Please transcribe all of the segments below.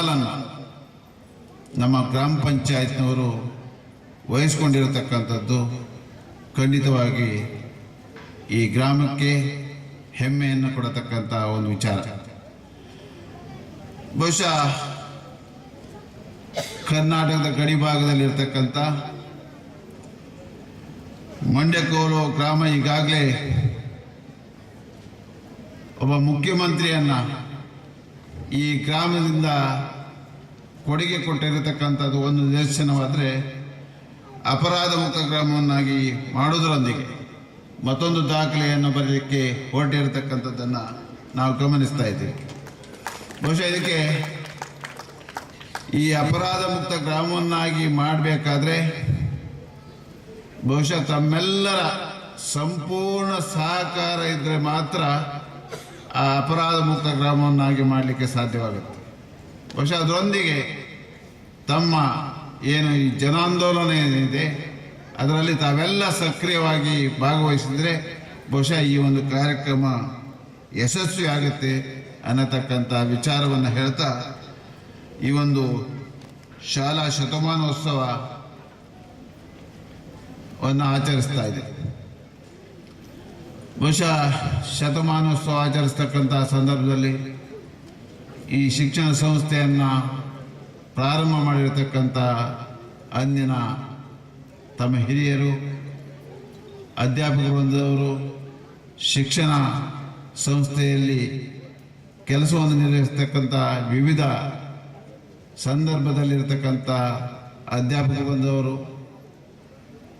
ಸವಾಲನ್ನು ನಮ್ಮ ಗ್ರಾಮ ಪಂಚಾಯತ್ನವರು ವಹಿಸ್ಕೊಂಡಿರತಕ್ಕಂಥದ್ದು ಖಂಡಿತವಾಗಿ ಈ ಗ್ರಾಮಕ್ಕೆ ಹೆಮ್ಮೆಯನ್ನು ಕೊಡತಕ್ಕಂಥ ಒಂದು ವಿಚಾರ. ಬಹುಶಃ ಕರ್ನಾಟಕದ ಗಡಿ ಭಾಗದಲ್ಲಿರ್ತಕ್ಕಂಥ ಮಂಡ್ಯಕೋಲು ಗ್ರಾಮ ಈಗಾಗಲೇ ಒಬ್ಬ ಮುಖ್ಯಮಂತ್ರಿಯನ್ನ ಈ ಗ್ರಾಮದಿಂದ ಕೊಡುಗೆ ಕೊಟ್ಟಿರತಕ್ಕಂಥದ್ದು ಒಂದು ನಿದರ್ಶನವಾದರೆ ಅಪರಾಧ ಮುಕ್ತ ಗ್ರಾಮವನ್ನಾಗಿ ಮಾಡುವುದರೊಂದಿಗೆ ಮತ್ತೊಂದು ದಾಖಲೆಯನ್ನು ಬರಲಿಕ್ಕೆ ಹೊರಟಿರತಕ್ಕಂಥದ್ದನ್ನು ನಾವು ಗಮನಿಸ್ತಾ ಇದ್ದೀವಿ. ಬಹುಶಃ ಇದಕ್ಕೆ ಈ ಅಪರಾಧ ಮುಕ್ತ ಗ್ರಾಮವನ್ನಾಗಿ ಮಾಡಬೇಕಾದ್ರೆ ಬಹುಶಃ ತಮ್ಮೆಲ್ಲರ ಸಂಪೂರ್ಣ ಸಹಕಾರ ಇದ್ದರೆ ಮಾತ್ರ ಆ ಅಪರಾಧ ಮುಕ್ತ ಗ್ರಾಮವನ್ನಾಗಿ ಮಾಡಲಿಕ್ಕೆ ಸಾಧ್ಯವಾಗುತ್ತೆ. ಬಹುಶಃ ಅದರೊಂದಿಗೆ ತಮ್ಮ ಏನು ಈ ಜನಾಂದೋಲನ ಏನಿದೆ, ಅದರಲ್ಲಿ ತಾವೆಲ್ಲ ಸಕ್ರಿಯವಾಗಿ ಭಾಗವಹಿಸಿದರೆ ಬಹುಶಃ ಈ ಒಂದು ಕಾರ್ಯಕ್ರಮ ಯಶಸ್ವಿ ಆಗುತ್ತೆ ಅನ್ನತಕ್ಕಂಥ ವಿಚಾರವನ್ನು ಹೇಳ್ತಾ ಈ ಒಂದು ಶಾಲಾ ಶತಮಾನೋತ್ಸವವನ್ನು ಆಚರಿಸ್ತಾ ಇದೆ ಬಹುಶಃ ಶತಮಾನೋತ್ಸವ ಆಚರಿಸ್ತಕ್ಕಂಥ ಸಂದರ್ಭದಲ್ಲಿ ಈ ಶಿಕ್ಷಣ ಸಂಸ್ಥೆಯನ್ನು ಪ್ರಾರಂಭ ಮಾಡಿರತಕ್ಕಂಥ ಅಂದಿನ ತಮ್ಮ ಹಿರಿಯರು ಅಧ್ಯಾಪಕ ಬಂದವರು ಶಿಕ್ಷಣ ಸಂಸ್ಥೆಯಲ್ಲಿ ಕೆಲಸವನ್ನು ನಿರ್ವಹಿಸ್ತಕ್ಕಂಥ ವಿವಿಧ ಸಂದರ್ಭದಲ್ಲಿರತಕ್ಕಂಥ ಅಧ್ಯಾಪಕ ಬಂದವರು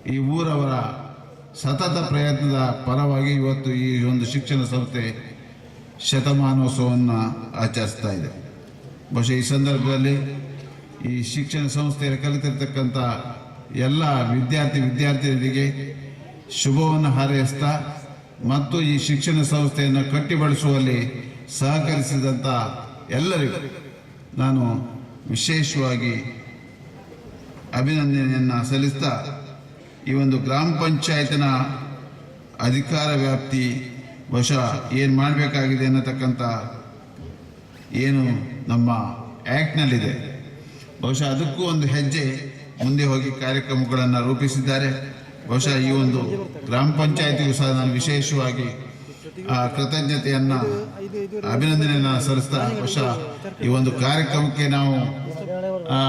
ಈ ಊರವರ ಸತತ ಪ್ರಯತ್ನದ ಪರವಾಗಿ ಇವತ್ತು ಈ ಒಂದು ಶಿಕ್ಷಣ ಸಂಸ್ಥೆ ಶತಮಾನೋತ್ಸವವನ್ನು ಆಚರಿಸ್ತಾ ಇದೆ. ಬಹುಶಃ ಈ ಸಂದರ್ಭದಲ್ಲಿ ಈ ಶಿಕ್ಷಣ ಸಂಸ್ಥೆಯಲ್ಲಿ ಕಲಿತಿರ್ತಕ್ಕಂಥ ಎಲ್ಲ ವಿದ್ಯಾರ್ಥಿ ವಿದ್ಯಾರ್ಥಿನಿಯರಿಗೆ ಶುಭವನ್ನು ಹಾರೈಸ್ತಾ ಮತ್ತು ಈ ಶಿಕ್ಷಣ ಸಂಸ್ಥೆಯನ್ನು ಕಟ್ಟಿಬಡಿಸುವಲ್ಲಿ ಸಹಕರಿಸಿದಂಥ ಎಲ್ಲರಿಗೂ ನಾನು ವಿಶೇಷವಾಗಿ ಅಭಿನಂದನೆಯನ್ನು ಸಲ್ಲಿಸ್ತಾ ಈ ಒಂದು ಗ್ರಾಮ ಪಂಚಾಯತಿನ ಅಧಿಕಾರ ವ್ಯಾಪ್ತಿ ವಶ ಏನು ಮಾಡಬೇಕಾಗಿದೆ ಅನ್ನತಕ್ಕಂಥ ಏನು ನಮ್ಮ ಆ್ಯಕ್ಟ್ನಲ್ಲಿದೆ ಬಹುಶಃ ಅದಕ್ಕೂ ಒಂದು ಹೆಜ್ಜೆ ಮುಂದೆ ಹೋಗಿ ಕಾರ್ಯಕ್ರಮಗಳನ್ನು ರೂಪಿಸಿದ್ದಾರೆ. ಬಹುಶಃ ಈ ಒಂದು ಗ್ರಾಮ ಪಂಚಾಯತಿಗೂ ಸಹ ನಾನು ವಿಶೇಷವಾಗಿ, ಆ, ಕೃತಜ್ಞತೆಯನ್ನು, ಅಭಿನಂದನೆಯನ್ನು ಸಲ್ಲಿಸ್ತಾ ಬಹುಶಃ ಈ ಒಂದು ಕಾರ್ಯಕ್ರಮಕ್ಕೆ ನಾವು ಆ,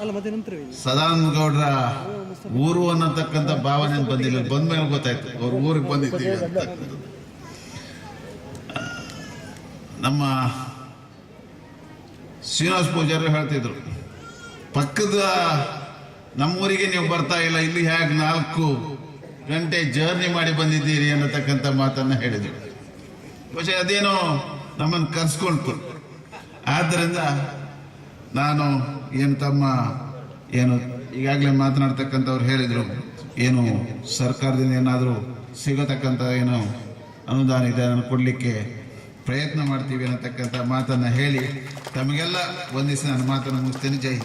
ಅಲ್ಲ ಮತ್ತೆ ನಂತರ ಸದಾನಂದ ಊರು ಅನ್ನತಕ್ಕಂಥ ಭಾವನೆ ಬಂದಿಲ್ಲ. ಬಂದ ಮೇಲೆ ಗೊತ್ತಾಯ್ತು. ಅವ್ರ ಊರಿಗೆ ಬಂದಿದ್ದೀವಿ ಅಂತ. ನಮ್ಮ ಶ್ರೀನಿವಾಸ ಪೂಜಾರಿ ಹೇಳ್ತಿದ್ರು ಪಕ್ಕದ ನಮ್ಮೂರಿಗೆ ನೀವು ಬರ್ತಾ ಇಲ್ಲ. ಇಲ್ಲಿ ಹೇಗೆ ನಾಲ್ಕು ಗಂಟೆ ಜರ್ನಿ ಮಾಡಿ ಬಂದಿದ್ದೀರಿ ಅನ್ನತಕ್ಕಂಥ ಮಾತನ್ನ ಹೇಳಿದ್ರು. ಬಹುಶಃ ಅದೇನೋ ನಮ್ಮನ್ನು ಕರ್ಸ್ಕೊಳ್ತು ಆದ್ದರಿಂದ ನಾನು ಏನು ತಮ್ಮ ಏನು ಈಗಾಗಲೇ ಮಾತನಾಡ್ತಕ್ಕಂಥವ್ರು ಹೇಳಿದರು, ಏನು ಸರ್ಕಾರದಿಂದ ಏನಾದರೂ ಸಿಗತಕ್ಕಂಥ ಏನು ಅನುದಾನ ಇದೆ, ಅದನ್ನು ಕೊಡಲಿಕ್ಕೆ ಪ್ರಯತ್ನ ಮಾಡ್ತೀವಿ ಅನ್ನತಕ್ಕಂಥ ಮಾತನ್ನು ಹೇಳಿ ತಮಗೆಲ್ಲ ಒಂದಿಸ ನಾನು ಮಾತನ್ನು ಮುಗಿಸ್ತೇನೆ ಜೈ.